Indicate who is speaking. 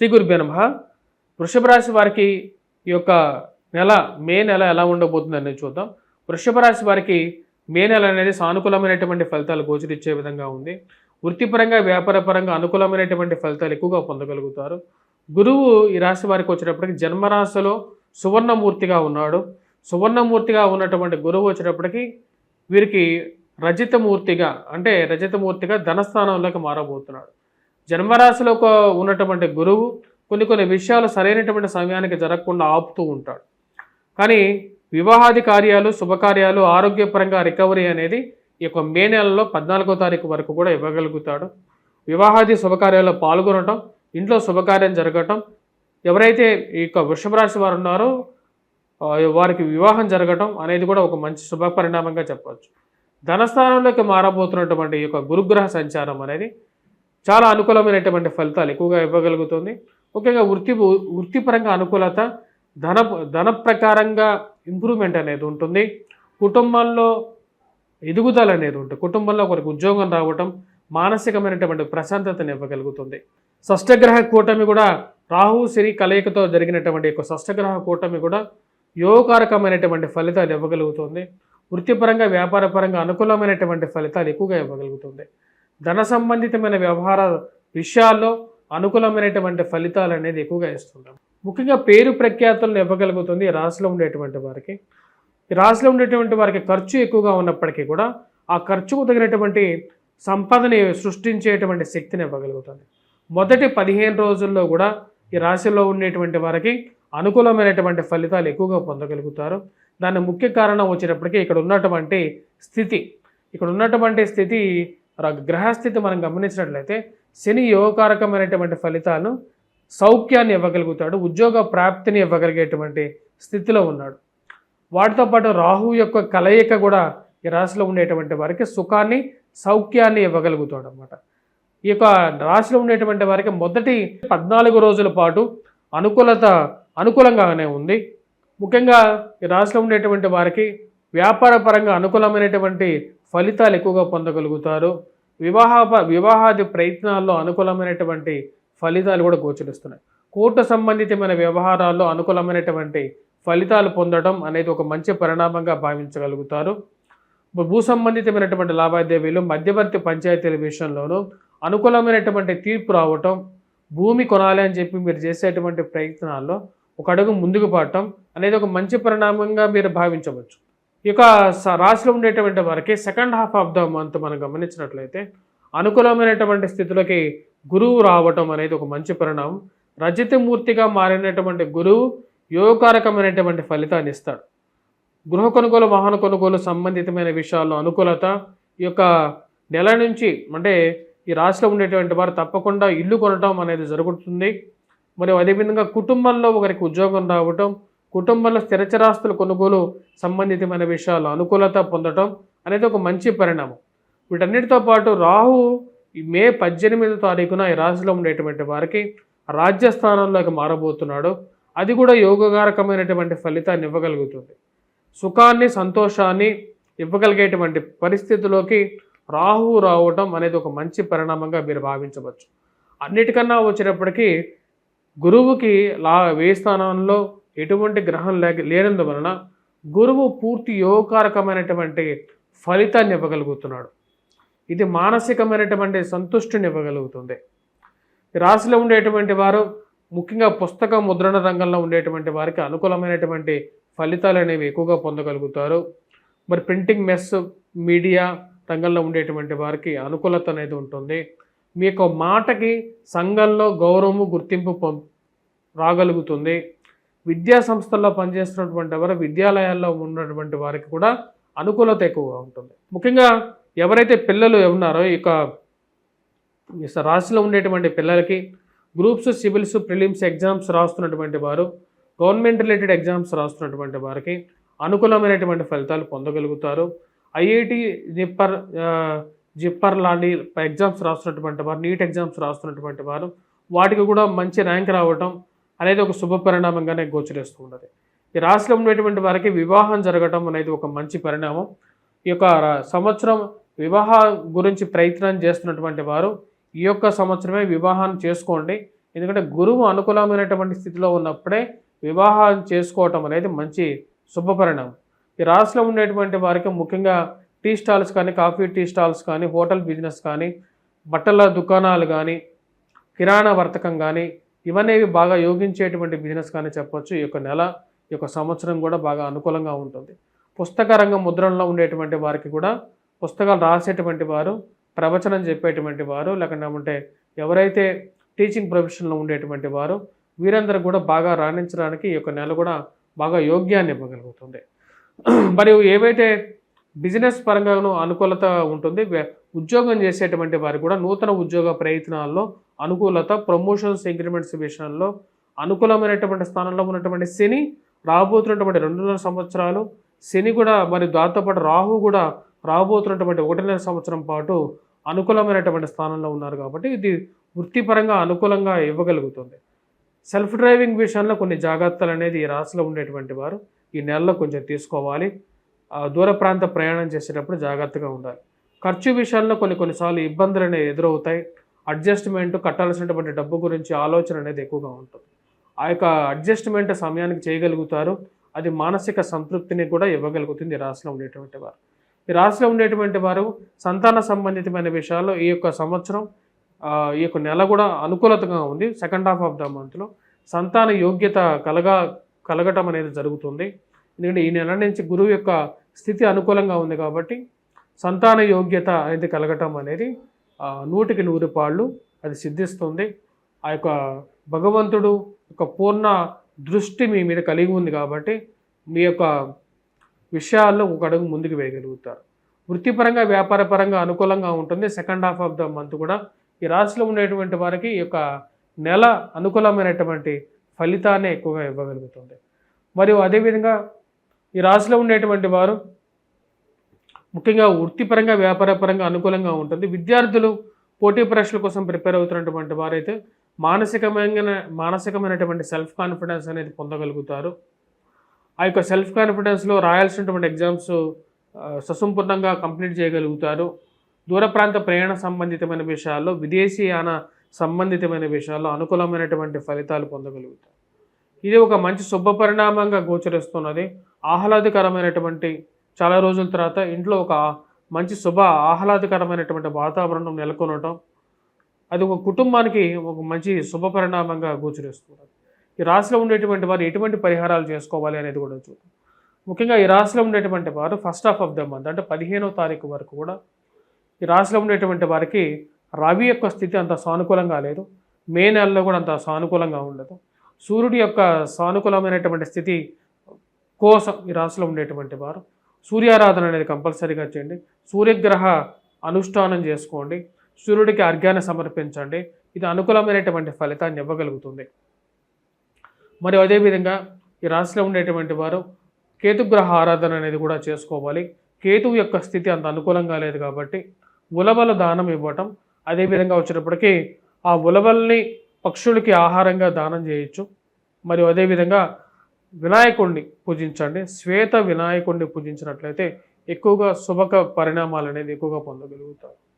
Speaker 1: శ్రీ గురుభ్యో నమ. వృషభ రాశి వారికి ఈ యొక్క నెల మే నెల ఎలా ఉండబోతుంది అనేది చూద్దాం. వృషభ రాశి వారికి మే నెల అనేది సానుకూలమైనటువంటి ఫలితాలు గోచరిచ్చే విధంగా ఉంది. వృత్తిపరంగా వ్యాపారపరంగా అనుకూలమైనటువంటి ఫలితాలు ఎక్కువగా పొందగలుగుతారు. గురువు ఈ రాశి వారికి వచ్చేటప్పటికి జన్మరాశిలో సువర్ణమూర్తిగా ఉన్నాడు. సువర్ణమూర్తిగా ఉన్నటువంటి గురువు వచ్చేటప్పటికి వీరికి రజితమూర్తిగా అంటే రజితమూర్తిగా ధనస్థానంలోకి మారబోతున్నాడు. జన్మరాశిలో ఒక ఉన్నటువంటి గురువు కొన్ని కొన్ని విషయాలు సరైనటువంటి సమయానికి జరగకుండా ఆపుతూ ఉంటాడు. కానీ వివాహాది కార్యాలు శుభకార్యాలు ఆరోగ్యపరంగా రికవరీ అనేది ఈ యొక్క మే నెలలో పద్నాలుగో తారీఖు వరకు కూడా ఇవ్వగలుగుతాడు. వివాహాది శుభకార్యాల్లో పాల్గొనటం ఇంట్లో శుభకార్యం జరగటం ఎవరైతే ఈ యొక్క వృషభ రాశి వారు ఉన్నారో వారికి వివాహం జరగటం అనేది కూడా ఒక మంచి శుభ పరిణామంగా చెప్పవచ్చు. ధనస్థానంలోకి మారబోతున్నటువంటి ఈ యొక్క గురుగ్రహ సంచారం అనేది చాలా అనుకూలమైనటువంటి ఫలితాలు ఎక్కువగా ఇవ్వగలుగుతుంది. ముఖ్యంగా వృత్తి వృత్తిపరంగా అనుకూలత ధన ధన ప్రకారంగా ఇంప్రూవ్మెంట్ అనేది ఉంటుంది. కుటుంబంలో ఎదుగుదల అనేది ఉంటుంది. కుటుంబంలో ఒకరికి ఉద్యోగం రావటం మానసికమైనటువంటి ప్రశాంతతను ఇవ్వగలుగుతుంది. షష్టగ్రహ కూటమి కూడా రాహు సిరి కలయికతో జరిగినటువంటి యొక్క షష్టగ్రహ కూటమి కూడా యోగకారకమైనటువంటి ఫలితాలు ఇవ్వగలుగుతుంది. వృత్తిపరంగా వ్యాపారపరంగా అనుకూలమైనటువంటి ఫలితాలు ఎక్కువగా ఇవ్వగలుగుతుంది. ధన సంబంధితమైన వ్యవహార విషయాల్లో అనుకూలమైనటువంటి ఫలితాలు అనేది ఎక్కువగా ఇస్తుంటాం. ముఖ్యంగా పేరు ప్రఖ్యాతులను ఇవ్వగలుగుతుంది ఈ రాశిలో ఉండేటువంటి వారికి. ఈ రాశిలో ఉండేటువంటి వారికి ఖర్చు ఎక్కువగా ఉన్నప్పటికీ కూడా ఆ ఖర్చుకు తగినటువంటి సంపదని సృష్టించేటువంటి శక్తిని ఇవ్వగలుగుతుంది. మొదటి పదిహేను రోజుల్లో కూడా ఈ రాశిలో ఉండేటువంటి వారికి అనుకూలమైనటువంటి ఫలితాలు ఎక్కువగా పొందగలుగుతారు. దాని ముఖ్య కారణం వచ్చినప్పటికీ ఇక్కడ ఉన్నటువంటి స్థితి. ఇక్కడ ఉన్నటువంటి స్థితి గ్రహస్థితి మనం గమనించినట్లయితే శని యోగకారకమైనటువంటి ఫలితాలను సౌఖ్యాన్ని ఇవ్వగలుగుతాడు ఉద్యోగ ప్రాప్తిని ఇవ్వగలిగేటువంటి స్థితిలో ఉన్నాడు. వాటితో పాటు రాహు యొక్క కలయిక కూడా ఈ రాశిలో ఉండేటువంటి వారికి సుఖాన్ని సౌఖ్యాన్ని ఇవ్వగలుగుతాడు అనమాట ఈ యొక్క రాశిలో ఉండేటువంటి వారికి మొదటి పద్నాలుగు రోజుల పాటు అనుకూలత అనుకూలంగానే ఉంది. ముఖ్యంగా ఈ రాశిలో ఉండేటువంటి వారికి వ్యాపార పరంగా అనుకూలమైనటువంటి ఫలితాలు ఎక్కువగా పొందగలుగుతారు. వివాహ వివాహాది ప్రయత్నాల్లో అనుకూలమైనటువంటి ఫలితాలు కూడా గోచరిస్తున్నాయి. కోర్టు సంబంధితమైన వ్యవహారాల్లో అనుకూలమైనటువంటి ఫలితాలు పొందడం అనేది ఒక మంచి పరిణామంగా భావించగలుగుతారు. భూ సంబంధితమైనటువంటి లావాదేవీలు మధ్యవర్తి పంచాయతీల విషయంలోనూ అనుకూలమైనటువంటి తీర్పు రావటం భూమి కొనాలి అని చెప్పి మీరు చేసేటువంటి ప్రయత్నాల్లో ఒక అడుగు ముందుకు పడటం అనేది ఒక మంచి పరిణామంగా మీరు భావించవచ్చు. ఈ యొక్క స- రాశిలో ఉండేటువంటి వారికి second half of the month మనం గమనించినట్లయితే అనుకూలమైనటువంటి స్థితిలోకి గురువు రావటం అనేది ఒక మంచి పరిణామం. రజతమూర్తిగా మారినటువంటి గురువు యోగకారకమైనటువంటి ఫలితాన్ని ఇస్తాడు. గృహ కొనుగోలు వాహన కొనుగోలు సంబంధితమైన విషయాల్లో అనుకూలత ఈ యొక్క నెల నుంచి అంటే ఈ రాశిలో ఉండేటువంటి వారు తప్పకుండా ఇల్లు కొనటం అనేది జరుగుతుంది. మరియు అదేవిధంగా కుటుంబంలో ఒకరికి ఉద్యోగం రావటం కుటుంబంలో స్థిరచరాస్తుల కొనుగోలు సంబంధితమైన విషయాలు అనుకూలత పొందటం అనేది ఒక మంచి పరిణామం. వీటన్నిటితో పాటు రాహు మే పద్దెనిమిదో తారీఖున ఈ రాశిలో ఉండేటువంటి వారికి రాజ్యస్థానంలోకి మారబోతున్నాడు. అది కూడా యోగకారకమైనటువంటి ఫలితాన్ని ఇవ్వగలుగుతుంది. సుఖాన్ని సంతోషాన్ని ఇవ్వగలిగేటువంటి పరిస్థితిలోకి రాహు రావటం అనేది ఒక మంచి పరిణామంగా మీరు భావించవచ్చు. అన్నిటికన్నా వచ్చేటప్పటికీ గురువుకి లా వే స్థానంలో ఎటువంటి గ్రహం లేక లేనందువలన గురువు పూర్తి యోగకారకమైనటువంటి ఫలితాన్ని ఇవ్వగలుగుతున్నాడు. ఇది మానసికమైనటువంటి సంతుష్టిని ఇవ్వగలుగుతుంది. రాశిలో ఉండేటువంటి వారు ముఖ్యంగా పుస్తక ముద్రణ రంగంలో ఉండేటువంటి వారికి అనుకూలమైనటువంటి ఫలితాలు అనేవి ఎక్కువగా పొందగలుగుతారు. మరి ప్రింటింగ్ మెస్ మీడియా రంగంలో ఉండేటువంటి వారికి అనుకూలత అనేది ఉంటుంది. మీ యొక్క మాటకి సంఘంలో గౌరవము గుర్తింపు రాగలుగుతుంది. విద్యా సంస్థల్లో పనిచేస్తున్నటువంటి వారు విద్యాలయాల్లో ఉన్నటువంటి వారికి కూడా అనుకూలత ఎక్కువగా ఉంటుంది. ముఖ్యంగా ఎవరైతే పిల్లలు ఉన్నారో ఈ యొక్క రాశిలో ఉండేటువంటి పిల్లలకి గ్రూప్స్ సివిల్స్ ప్రిలిమ్స్ ఎగ్జామ్స్ రాస్తున్నటువంటి వారు గవర్నమెంట్ రిలేటెడ్ ఎగ్జామ్స్ రాస్తున్నటువంటి వారికి అనుకూలమైనటువంటి ఫలితాలు పొందగలుగుతారు. ఐఐటి జిప్పర్ జిప్పర్ లాంటి ఎగ్జామ్స్ రాస్తున్నటువంటి వారు నీట్ ఎగ్జామ్స్ రాస్తున్నటువంటి వారు వాటికి కూడా మంచి ర్యాంక్ రావటం అనేది ఒక శుభ పరిణామంగానే గోచరిస్తూ ఉన్నది. ఈ రాశిలో ఉండేటువంటి వారికి వివాహం జరగటం అనేది ఒక మంచి పరిణామం. ఈ యొక్క సంవత్సరం వివాహ గురించి ప్రయత్నం చేస్తున్నటువంటి వారు ఈ యొక్క సంవత్సరమే వివాహాన్ని చేసుకోండి. ఎందుకంటే గురువు అనుకూలమైనటువంటి స్థితిలో ఉన్నప్పుడే వివాహం చేసుకోవటం అనేది మంచి శుభపరిణామం ఈ రాశిలో ఉండేటువంటి వారికి ముఖ్యంగా టీ స్టాల్స్ కానీ కాఫీ టీ స్టాల్స్ కానీ హోటల్ బిజినెస్ కానీ బట్టల దుకాణాలు కానీ కిరాణా వర్తకం కానీ ఇవనేవి బాగా యోగించేటువంటి బిజినెస్ కానీ చెప్పొచ్చు. ఈ యొక్క నెల ఈ యొక్క సంవత్సరం కూడా బాగా అనుకూలంగా ఉంటుంది. పుస్తక రంగం ముద్రణలో ఉండేటువంటి వారికి కూడా పుస్తకాలు రాసేటువంటి వారు ప్రవచనం చెప్పేటువంటి వారు లేకుంటే ఎవరైతే టీచింగ్ ప్రొఫెషన్లో ఉండేటువంటి వారు వీరందరూ కూడా బాగా రాణించడానికి ఈ యొక్క నెల కూడా బాగా యోగ్యాన్ని ఇవ్వగలుగుతుంది. మరియు ఏవైతే బిజినెస్ పరంగాను అనుకూలత ఉంటుంది ఉద్యోగం చేసేటువంటి వారికి కూడా నూతన ఉద్యోగ ప్రయత్నాల్లో అనుకూలత ప్రమోషన్స్ ఇంక్రిమెంట్స్ విషయంలో అనుకూలమైనటువంటి స్థానంలో ఉన్నటువంటి శని రాబోతున్నటువంటి రెండున్నర సంవత్సరాలు శని కూడా మరి దాంతోపాటు రాహు కూడా రాబోతున్నటువంటి ఒకటిన్నర సంవత్సరం పాటు అనుకూలమైనటువంటి స్థానంలో ఉన్నారు కాబట్టి ఇది వృత్తిపరంగా అనుకూలంగా ఇవ్వగలుగుతుంది. సెల్ఫ్ డ్రైవింగ్ విషయంలో కొన్ని జాగ్రత్తలు అనేది ఈ రాశిలో ఉండేటువంటి వారు ఈ నెలలో కొంచెం తీసుకోవాలి. ఆ, దూర ప్రాంత ప్రయాణం చేసేటప్పుడు జాగ్రత్తగా ఉండాలి. ఖర్చు విషయాల్లో కొన్ని కొన్నిసార్లు ఇబ్బందులు అనేవి ఎదురవుతాయి. అడ్జస్ట్మెంట్ కట్టాల్సినటువంటి డబ్బు గురించి ఆలోచన అనేది ఎక్కువగా ఉంటుంది. ఆ యొక్క అడ్జస్ట్మెంట్ సమయానికి చేయగలుగుతారు. అది మానసిక సంతృప్తిని కూడా ఇవ్వగలుగుతుంది రాశిలో ఉండేటువంటి వారు. ఈ రాశిలో ఉండేటువంటి వారు సంతాన సంబంధితమైన విషయాల్లో ఈ యొక్క సంవత్సరం ఈ యొక్క నెల కూడా అనుకూలతగా ఉంది. సెకండ్ హాఫ్ ఆఫ్ ద మంత్లో సంతాన యోగ్యత కలగా కలగటం అనేది జరుగుతుంది. ఎందుకంటే ఈ నెల నుంచి గురువు యొక్క స్థితి అనుకూలంగా ఉంది కాబట్టి సంతాన యోగ్యత అనేది కలగటం అనేది నూటికి నూరు పాళ్ళు అది సిద్ధిస్తుంది. ఆ యొక్క భగవంతుడు యొక్క పూర్ణ దృష్టి మీ మీద కలిగి ఉంది కాబట్టి మీ యొక్క విషయాల్లో ఒక అడుగు ముందుకు వేయగలుగుతారు. వృత్తిపరంగా వ్యాపారపరంగా అనుకూలంగా ఉంటుంది. Second half of the month కూడా ఈ రాశిలో ఉండేటువంటి వారికి ఈ యొక్క నెల అనుకూలమైనటువంటి ఫలితాన్ని ఎక్కువగా ఇవ్వగలుగుతుంది. మరియు అదేవిధంగా ఈ రాశిలో ఉండేటువంటి వారు ముఖ్యంగా వృత్తిపరంగా వ్యాపారపరంగా అనుకూలంగా ఉంటుంది. విద్యార్థులు పోటీ పరీక్షల కోసం ప్రిపేర్ అవుతున్నటువంటి వారైతే మానసికమైన మానసికమైనటువంటి సెల్ఫ్ కాన్ఫిడెన్స్ అనేది పొందగలుగుతారు. ఆ యొక్క సెల్ఫ్ కాన్ఫిడెన్స్లో రాయాల్సినటువంటి ఎగ్జామ్స్ ససంపూర్ణంగా కంప్లీట్ చేయగలుగుతారు. దూర ప్రాంత ప్రయాణ సంబంధితమైన విషయాల్లో విదేశీయాన సంబంధితమైన విషయాల్లో అనుకూలమైనటువంటి ఫలితాలు పొందగలుగుతారు. ఇది ఒక మంచి శుభ పరిణామంగా గోచరిస్తున్నది. ఆహ్లాదకరమైనటువంటి చాలా రోజుల తర్వాత ఇంట్లో ఒక మంచి శుభ ఆహ్లాదకరమైనటువంటి వాతావరణం నెలకొనటం అది ఒక కుటుంబానికి ఒక మంచి శుభ పరిణామంగా గోచరిస్తున్నది ఈ రాశిలో ఉండేటువంటి వారు ఎటువంటి పరిహారాలు చేసుకోవాలి అనేది కూడా చూద్దాం. ముఖ్యంగా ఈ రాశిలో ఉండేటువంటి వారు first half of the month అంటే పదిహేనో తారీఖు వరకు కూడా ఈ రాశిలో ఉండేటువంటి వారికి రవి యొక్క స్థితి అంత సానుకూలంగా లేదు. మే నెలలో కూడా అంత సానుకూలంగా ఉండదు. సూర్యుడి యొక్క సానుకూలమైనటువంటి స్థితి కోసం ఈ రాశిలో ఉండేటువంటి వారు సూర్యారాధన అనేది కంపల్సరీగా చేయండి. సూర్యగ్రహ అనుష్ఠానం చేసుకోండి. సూర్యుడికి అర్ఘ్యాన్ని సమర్పించండి. ఇది అనుకూలమైనటువంటి ఫలితాన్ని ఇవ్వగలుగుతుంది. మరి అదేవిధంగా ఈ రాశిలో ఉండేటువంటి వారు కేతుగ్రహ ఆరాధన అనేది కూడా చేసుకోవాలి. కేతువు యొక్క స్థితి అంత అనుకూలంగా లేదు కాబట్టి ఉలవల దానం ఇవ్వటం అదేవిధంగా వచ్చినప్పటికీ ఆ ఉలవల్ని పక్షులకి ఆహారంగా దానం చేయొచ్చు. మరియు అదేవిధంగా వినాయకుడిని పూజించండి శ్వేత వినాయకుడిని పూజించినట్లయితే ఎక్కువగా శుభక పరిణామాలు అనేది ఎక్కువగా పొందగలుగుతారు.